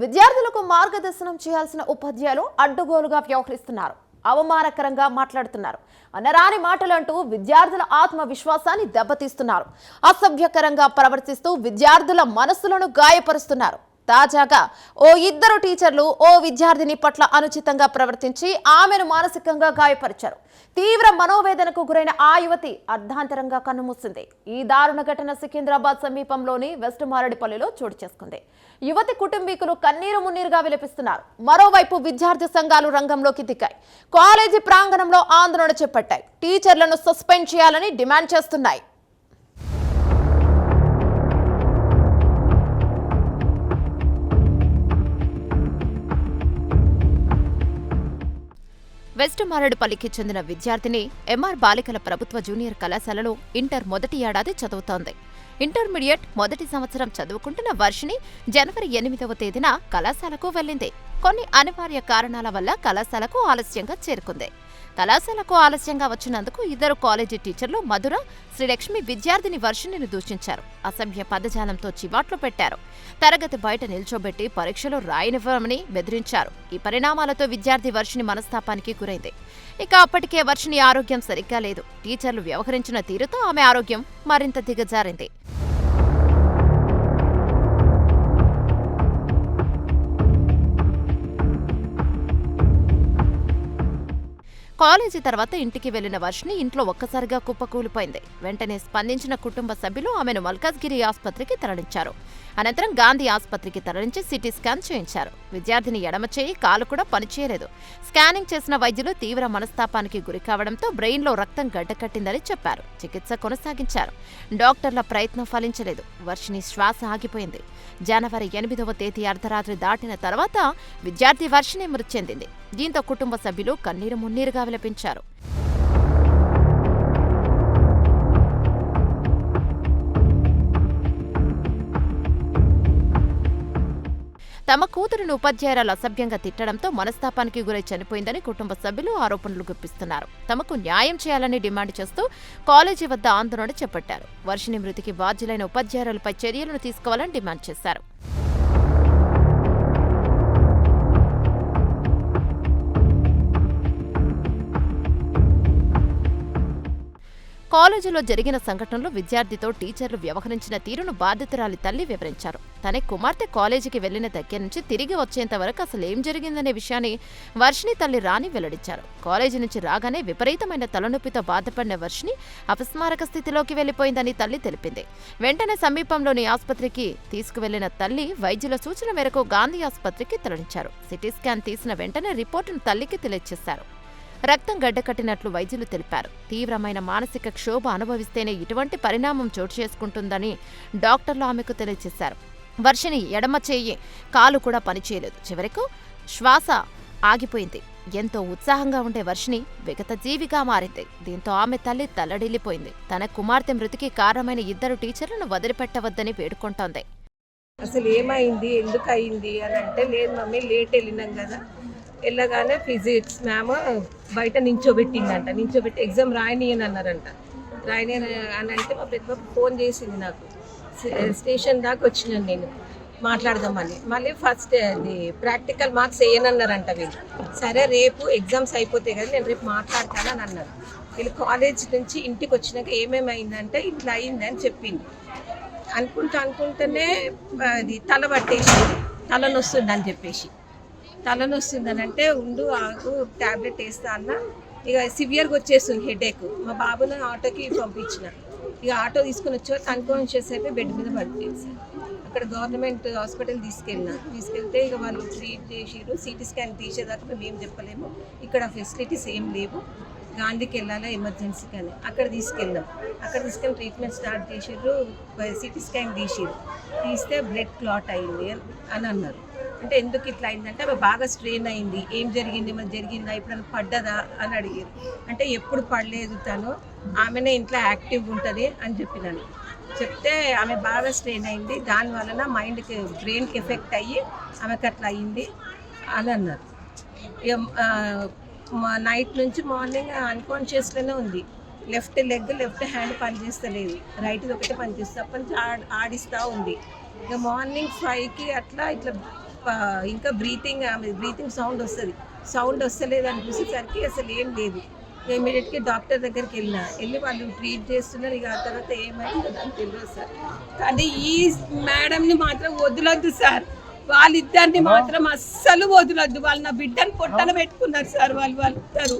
విద్యార్థులకు మార్గదర్శనం చేయాల్సిన ఉపాధ్యాయులు అడ్డుగోలుగా వ్యవహరిస్తున్నారు. అవమానకరంగా మాట్లాడుతున్నారు. అనరాని మాటలంటూ విద్యార్థుల ఆత్మవిశ్వాసాన్ని దెబ్బతీస్తున్నారు. అసభ్యకరంగా ప్రవర్తిస్తూ విద్యార్థుల మనస్సులను గాయపరుస్తున్నారు. తాజాగా ఓ ఇద్దరు టీచర్లు ఓ విద్యార్థిని పట్ల అనుచితంగా ప్రవర్తించి ఆమెను మానసికంగా గాయపరిచారు. తీవ్ర మనోవేదనకు గురైన ఆ యువతి అర్ధాంతరంగా కన్నుమూసింది. ఈ దారుణ ఘటన సికింద్రాబాద్ సమీపంలోని వెస్ట్ మారడిపల్లిలో చోటు చేసుకుంది. యువతి కుటుంబీకులు కన్నీరు మున్నీరుగా విలపిస్తున్నారు. మరోవైపు విద్యార్థి సంఘాలు రంగంలోకి దిగాయి. కాలేజీ ప్రాంగణంలో ఆందోళన చేపట్టాయి. టీచర్లను సస్పెండ్ చేయాలని డిమాండ్ చేస్తున్నాయి. వెస్ట్ మారడుపల్లికి చెందిన విద్యార్థిని ఎంఆర్ బాలికల ప్రభుత్వ జూనియర్ కళాశాలలో ఇంటర్ మొదటి ఏడాది చదువుతోంది. ఇంటర్మీడియట్ మొదటి సంవత్సరం చదువుకుంటున్న వర్షిని జనవరి ఎనిమిదవ తేదీన కళాశాలకు వెళ్ళింది. కొన్ని అనివార్య కారణాల వల్ల కళాశాలకు ఆలస్యంగా చేరుకుంది. కళాశాలకు ఆలస్యంగా వచ్చినందుకు ఇద్దరు కాలేజీ టీచర్లు మధుర శ్రీలక్ష్మి విద్యార్థిని వర్షిణిని దూషించారు. అసభ్య పదజాలంతో చివాట్లు పెట్టారు. తరగతి బయట నిల్చోబెట్టి పరీక్షలు రాయనివ్వమని బెదిరించారు. ఈ పరిణామాలతో విద్యార్థి వర్షిని మనస్తాపానికి గురైంది. ఇక అప్పటికే వర్షిని ఆరోగ్యం సరిగ్గా లేదు. టీచర్లు వ్యవహరించిన తీరుతో ఆమె ఆరోగ్యం మరింత దిగజారింది. కాలేజీ తర్వాత ఇంటికి వెళ్ళిన వర్షిని ఇంట్లో ఒక్కసారిగా కుప్పకూలిపోయింది. వెంటనే స్పందించిన కుటుంబ సభ్యులు ఆమెను మల్కాజ్గిరి ఆసుపత్రికి తరలించారు. అనంతరం గాంధీ ఆసుపత్రికి తరలించి సిటీ స్కాన్ చేయించారు. విద్యార్థిని ఎడమ చేయి కాలు కూడా పనిచేయలేదు స్కానింగ్ చేసిన వైద్యులు తీవ్ర మనస్తాపానికి గురి కావడంతో బ్రెయిన్లో రక్తం గడ్డకట్టిందని చెప్పారు. చికిత్స కొనసాగించారు. డాక్టర్ల ప్రయత్నం ఫలించలేదు. వర్షిని శ్వాస ఆగిపోయింది. జనవరి ఎనిమిదవ తేదీ అర్ధరాత్రి దాటిన తర్వాత విద్యార్థి వర్షిని మృతి చెందింది. దీంతో కుటుంబ సభ్యులు కన్నీరు మున్నీరుగా విలపించారు. తమ కూతురును ఉపాధ్యాయురాలు అసభ్యంగా తిట్టడంతో మనస్తాపానికి గురై చనిపోయిందని కుటుంబ సభ్యులు ఆరోపణలు గుప్పిస్తున్నారు. తమకు న్యాయం చేయాలని డిమాండ్ చేస్తూ కాలేజీ వద్ద ఆందోళన చేపట్టారు. వర్షిని మృతికి బాధ్యులైన ఉపాధ్యాయురాలపై చర్యలను తీసుకోవాలని డిమాండ్ చేశారు. కాలేజీలో జరిగిన సంఘటనలో విద్యార్థితో టీచర్లు వ్యవహరించిన తీరును బాధితురాలి తల్లి వివరించారు. తన కుమార్తె కాలేజీకి వెళ్ళిన దగ్గర నుంచి తిరిగి వచ్చేంత వరకు అసలు ఏం జరిగిందనే విషయాన్ని వర్షిని తల్లి రాణి వెల్లడించారు. కాలేజీ నుంచి రాగానే విపరీతమైన తలనొప్పితో బాధపడిన వర్షిని అపస్మారక స్థితిలోకి వెళ్ళిపోయిందని తల్లి తెలిపింది. వెంటనే సమీపంలోని ఆసుపత్రికి తీసుకువెళ్ళిన తల్లి వైద్యుల సూచన మేరకు గాంధీ ఆసుపత్రికి తరలించారు. సిటీ స్కాన్ తీసిన వెంటనే రిపోర్టును తల్లికి తెలియజేశారు. రక్తం గడ్డకట్టినట్లు వైద్యులు తెలిపారు. తీవ్రమైన మానసిక క్షోభ అనుభవిస్తేనే ఇటువంటి పరిణామం చోటు చేసుకుంటుందని డాక్టర్లు ఆమెకు తెలియజేశారు. వర్షిని ఎడమ చేయి కాలు కూడా పనిచేయలేదు. చివరకు శ్వాస ఆగిపోయింది. ఎంతో ఉత్సాహంగా ఉండే వర్షిని విగత జీవిగా మారింది. దీంతో ఆమె తల్లి తల్లడిల్లిపోయింది. తన కుమార్తె మృతికి కారణమైన ఇద్దరు టీచర్లను వదిలిపెట్టవద్దని వేడుకుంటోంది. అసలు ఏమైంది? ఎందుకు అయింది అని అంటే లేదు మమ్మీ లేట్ వెళ్ళినాం కదా. వెళ్ళగానే ఫిజిక్స్ మ్యామ్ బయట నించోబెట్టిందంట నించోబెట్టి ఎగ్జామ్ రాయనీయని అన్నారంట. రాయనీయని అని అంటే మా పెద్ద ఫోన్ చేసింది నాకు. స్టేషన్ దాకా వచ్చినాను నేను. మాట్లాడదామని. మళ్ళీ ఫస్ట్ అది ప్రాక్టికల్ మార్క్స్ వేయనన్నారంట వీళ్ళు. సరే రేపు ఎగ్జామ్స్ అయిపోతాయి కదా నేను రేపు మాట్లాడతానని అన్నారు. వీళ్ళు కాలేజ్ నుంచి ఇంటికి వచ్చినాక ఏమేమి అయిందంటే ఇట్లా అయింది అని చెప్పింది. అనుకుంటూ అనుకుంటేనే అది తల పట్టేసి తలనొస్తుంది అని చెప్పేసి. తలనొస్తుందని అంటే ఉండు ఆకు ట్యాబ్లెట్ వేస్తా అన్న. ఇక సివియర్గా వచ్చేస్తుంది హెడేక్. మా బాబుని ఆటోకి పంపించిన. ఇక ఆటో తీసుకుని వచ్చి అన్కాన్షియస్ అయిపోయి బెడ్ మీద పడిపోయింది సార్ అక్కడ గవర్నమెంట్ హాస్పిటల్ తీసుకెళ్ళిన. తీసుకెళ్తే ఇక వాళ్ళు ట్రీట్ చేసిరు సిటీ స్కాన్ తీసేదాకా మేము ఏం చెప్పలేము. ఇక్కడ ఫెసిలిటీస్ ఏం లేవు. గాంధీకి వెళ్ళాలా ఎమర్జెన్సీ కానీ అక్కడ తీసుకెళ్ళాం. అక్కడ తీసుకెళ్ళి ట్రీట్మెంట్ స్టార్ట్ చేసిర్రు. సిటీ స్కాన్ తీసిర్రు. తీస్తే బ్లడ్ క్లాట్ అయింది అని అన్నారు. అంటే ఎందుకు ఇట్లా అయిందంటే ఆమె బాగా స్ట్రెయిన్ అయింది. ఏం జరిగింది? మరి జరిగిందా? ఇప్పుడు పడ్డదా? అని అడిగారు అంటే ఎప్పుడు పడలేదు తను. ఆమెనే ఇంట్లో యాక్టివ్గా ఉంటుంది అని చెప్పినాను. చెప్తే ఆమె బాగా స్ట్రెయిన్ అయింది. దాని వలన మైండ్కి బ్రెయిన్కి ఎఫెక్ట్ అయ్యి ఆమెకు అట్లా అయింది అని అన్నారు. ఇక మా నైట్ నుంచి మార్నింగ్ అన్కాన్షియస్లోనే ఉంది. లెఫ్ట్ లెగ్ లెఫ్ట్ హ్యాండ్ పనిచేస్తలేదు. రైట్ ఒకటే పనిచేస్తే తప్పని ఆడ ఆడిస్తూ ఉంది. ఇక మార్నింగ్ ఫైవ్కి అట్లా ఇట్లా ఇంకా బ్రీతింగ్ ఆమె బ్రీతింగ్ సౌండ్ వస్తుంది. సౌండ్ వస్తలేదు అని చూసేసరికి అసలు ఏం లేదు. ఇమీడియట్గా డాక్టర్ దగ్గరికి వెళ్ళిన. వెళ్ళి వాళ్ళు ట్రీట్ చేస్తున్నారు. ఇక ఆ తర్వాత ఏమైందో నాకు తెలియదు సార్. కానీ ఈ మేడంని మాత్రం వదలొద్దు సార్. వాళ్ళిద్దరిని మాత్రం అస్సలు వదలొద్దు. వాళ్ళు నా బిడ్డని పొట్టన పెట్టుకున్నారు సార్ వాళ్ళు వాళ్ళిద్దరు.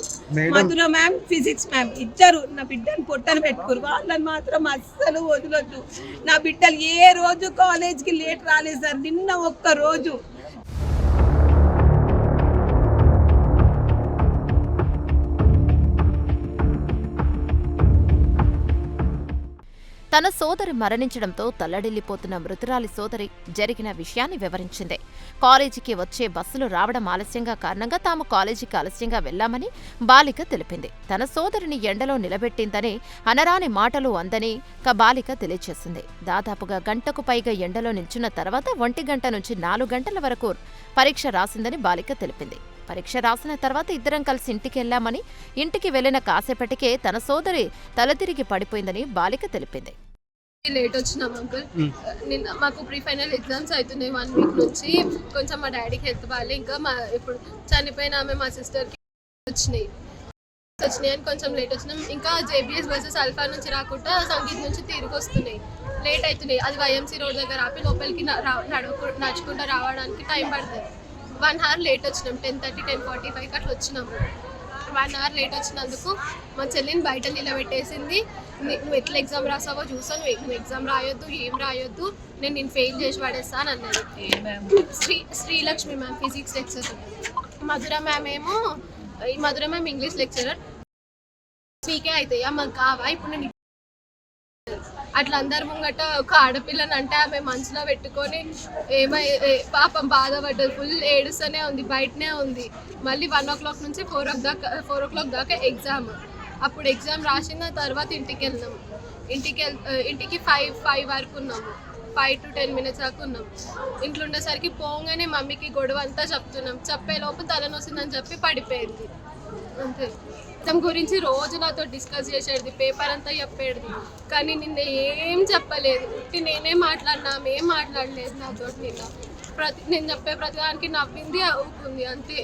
మధుర మ్యామ్ ఫిజిక్స్ మ్యామ్ ఇద్దరు నా బిడ్డని పొట్టన పెట్టుకున్నారు. వాళ్ళని మాత్రం అస్సలు వదలొద్దు. నా బిడ్డలు ఏ రోజు కాలేజ్కి లేట్ రాలేదు సార్. నిన్న ఒక్క రోజు. తన సోదరి మరణించడంతో తల్లడిల్లిపోతున్న మృతురాలి సోదరి జరిగిన విషయాన్ని వివరించింది. కాలేజీకి వచ్చే బస్సులు రావడం ఆలస్యంగా కారణంగా తాము కాలేజీకి ఆలస్యంగా వెళ్ళామని బాలిక తెలిపింది. తన సోదరిని ఎండలో నిలబెట్టిందని అనరాని మాటలు అందని కబాలిక బాలిక తెలియజేసింది దాదాపుగా గంటకు పైగా ఎండలో నిల్చున్న తర్వాత ఒంటి గంట నుంచి నాలుగు గంటల వరకు పరీక్ష రాసిందని బాలిక తెలిపింది. పరీక్ష రాసిన తర్వాత ఇద్దరం కలిసి ఇంటికి వెళ్ళామని ఇంటికి వెళ్ళిన కాసేపటికే తన సోదరి తల తిరిగి పడిపోయిందని బాలిక తెలిపింది. లేట్ వచ్చినాం అంకుల్ నిన్న మాకు ప్రీ ఫైనల్ ఎగ్జామ్స్ అవుతున్నాయి వన్ వీక్ నుంచి. కొంచెం మా డాడీకి హెల్త్ బాగాలి ఇంకా మా ఇప్పుడు చనిపోయిన ఆమె మా సిస్టర్కి వచ్చినాయి. వచ్చినాయి అని కొంచెం లేట్ వచ్చినాం. ఇంకా జేబీఎస్ బస్సెస్ అల్ఫా నుంచి రాకుండా సంగీత్ నుంచి తిరిగి వస్తున్నాయి. లేట్ అవుతున్నాయి అది వైఎంసీ రోడ్ దగ్గర ఆపి లోపలికి న- రా- నడుపు నడుచుకుంటూ రావడానికి టైం పడుతుంది. వన్ అవర్ లేట్ వచ్చినాం. టెన్ థర్టీ టెన్ ఫార్టీ ఫైవ్కి అట్లా వచ్చినాము వన్ అవర్ లేట్ వచ్చినందుకు మా చెల్లిని బయట నిలబెట్టేసింది. నువ్వు ఎట్లా ఎగ్జామ్ రాసావో చూసాను నువ్వు ఎగ్జామ్ రాయొద్దు ఏం రాయొద్దు. నేను నేను ఫెయిల్ చేసి పడేస్తాను అన్నది Sri Srilakshmi ma'am physics lecturer. Madhura ma'am ఏమో ఈ మధుర మ్యామ్ ఇంగ్లీష్ లెక్చరర్. మీకే అవుతాయి మాకు కావా? ఇప్పుడు నేను అట్లా అందరి ముంగట ఒక ఆడపిల్లని అంటే ఆమె మనసులో పెట్టుకొని ఏమై పాపం బాధపడ్డది. ఫుల్ ఏడుస్తూనే ఉంది బయటనే ఉంది. మళ్ళీ వన్ ఓ క్లాక్ నుంచి ఫోర్ ఓ దాకా ఫోర్ ఓ క్లాక్ దాకా ఎగ్జామ్. అప్పుడు ఎగ్జామ్ రాసిన తర్వాత ఇంటికి వెళ్ళినాం ఇంటికి వెళ్ ఇంటికి ఫైవ్ ఫైవ్ వరకు ఉన్నాము ఫైవ్ టు టెన్ మినిట్స్ దాకా ఉన్నాం. ఇంట్లో ఉండేసరికి పోగానే మమ్మీకి గొడవ అంతా చెప్తున్నాం. చెప్పే లోపు తలనొస్తుందని చెప్పి పడిపోయింది. అంతే. తన గురించి రోజు నాతో డిస్కస్ చేసేది పేపర్ అంతా చెప్పేది. కానీ నిన్న ఏం చెప్పలేదు. నేనే మాట్లాడినా ఏం మాట్లాడలేదు నాతో నిన్న. ప్రతి నేను చెప్పే ప్రతిదానికి నవ్వింది అవుతుంది అంతే.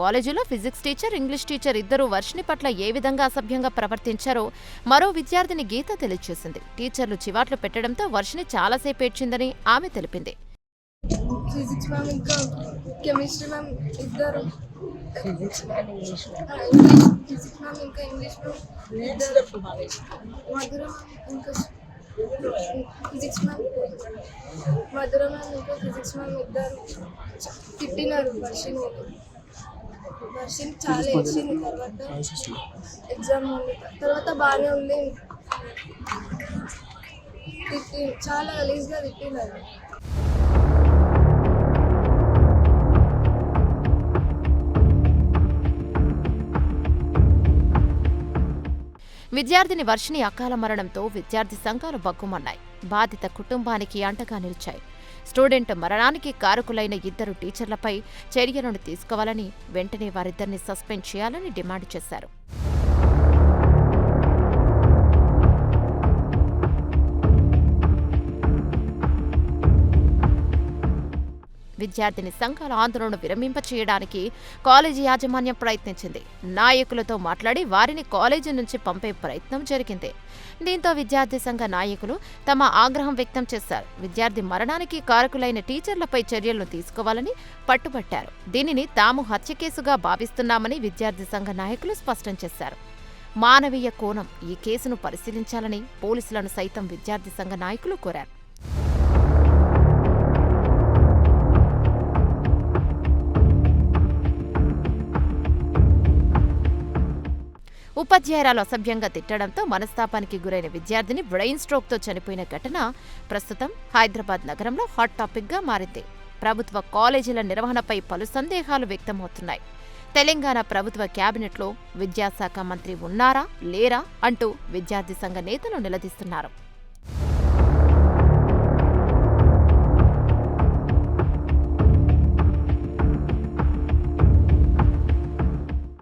కాలేజీలో ఫిజిక్స్ టీచర్ ఇంగ్లీష్ టీచర్ ఇద్దరూ వర్షిని పట్ల ఏ విధంగా అసభ్యంగా ప్రవర్తించారో మరో విద్యార్థిని గీత తెలియచేసింది. టీచర్లు చివాట్లు పెట్టడంతో వర్షిని చాలాసేపు ఏడ్చిందని ఆమె తెలిపింది. ఫిజిక్స్ మ్యామ్ ఇంకా కెమిస్ట్రీ మ్యామ్ ఇద్దరు. ఫిజిక్స్ మ్యామ్ ఇంగ్లీష్ ఫిజిక్స్ ఇంకా ఇంగ్లీష్ మ్యామ్. ఇద్దరు మధుర ఇంకా ఫిజిక్స్ మ్యామ్. మధుర మ్యామ్ ఇంకా ఫిజిక్స్ మ్యామ్ ఇద్దరు. తిట్టినారు వర్షిని వర్షిని చాలా ఇచ్చింది తర్వాత ఎగ్జామ్ ఉంది. తర్వాత బాగానే ఉంది. తిట్టి చాలా గలీజ్గా తిట్టినారు విద్యార్థిని వర్షిణి అకాల మరణంతో విద్యార్థి సంఘాలు బగ్గుమన్నాయి. బాధిత కుటుంబానికి అంటగా నిలిచాయి. స్టూడెంట్ మరణానికి కారకులైన ఇద్దరు టీచర్లపై చర్యలను తీసుకోవాలని వెంటనే వారిద్దరిని సస్పెండ్ చేయాలని డిమాండ్ చేశారు. విద్యార్థిని సంఘాల ఆందోళన విరమింపచేయడానికి కాలేజీ యాజమాన్యం ప్రయత్నించింది. నాయకులతో మాట్లాడి వారిని కాలేజీ నుంచి పంపే ప్రయత్నం జరిగింది. దీంతో విద్యార్థి సంఘ నాయకులు తమ ఆగ్రహం వ్యక్తం చేశారు. విద్యార్థి మరణానికి కారకులైన టీచర్లపై చర్యలను తీసుకోవాలని పట్టుబట్టారు. దీనిని తాము హత్య కేసుగా భావిస్తున్నామని విద్యార్థి సంఘ నాయకులు స్పష్టం చేశారు. మానవీయ కోణం ఈ కేసును పరిశీలించాలని పోలీసులను సైతం విద్యార్థి సంఘ నాయకులు కోరారు. ఉపాధ్యాయురాలు అసభ్యంగా తిట్టడంతో మనస్తాపానికి గురైన విద్యార్థిని బ్రెయిన్ స్ట్రోక్తో చనిపోయిన ఘటన ప్రస్తుతం హైదరాబాద్ నగరంలో హాట్ టాపిక్గా మారింది. ప్రభుత్వ కాలేజీల నిర్వహణపై పలు సందేహాలు వ్యక్తమవుతున్నాయి. తెలంగాణ ప్రభుత్వ కేబినెట్లో విద్యాశాఖ మంత్రి ఉన్నారా లేరా అంటూ విద్యార్థి సంఘ నేతలు నిలదీస్తున్నారు.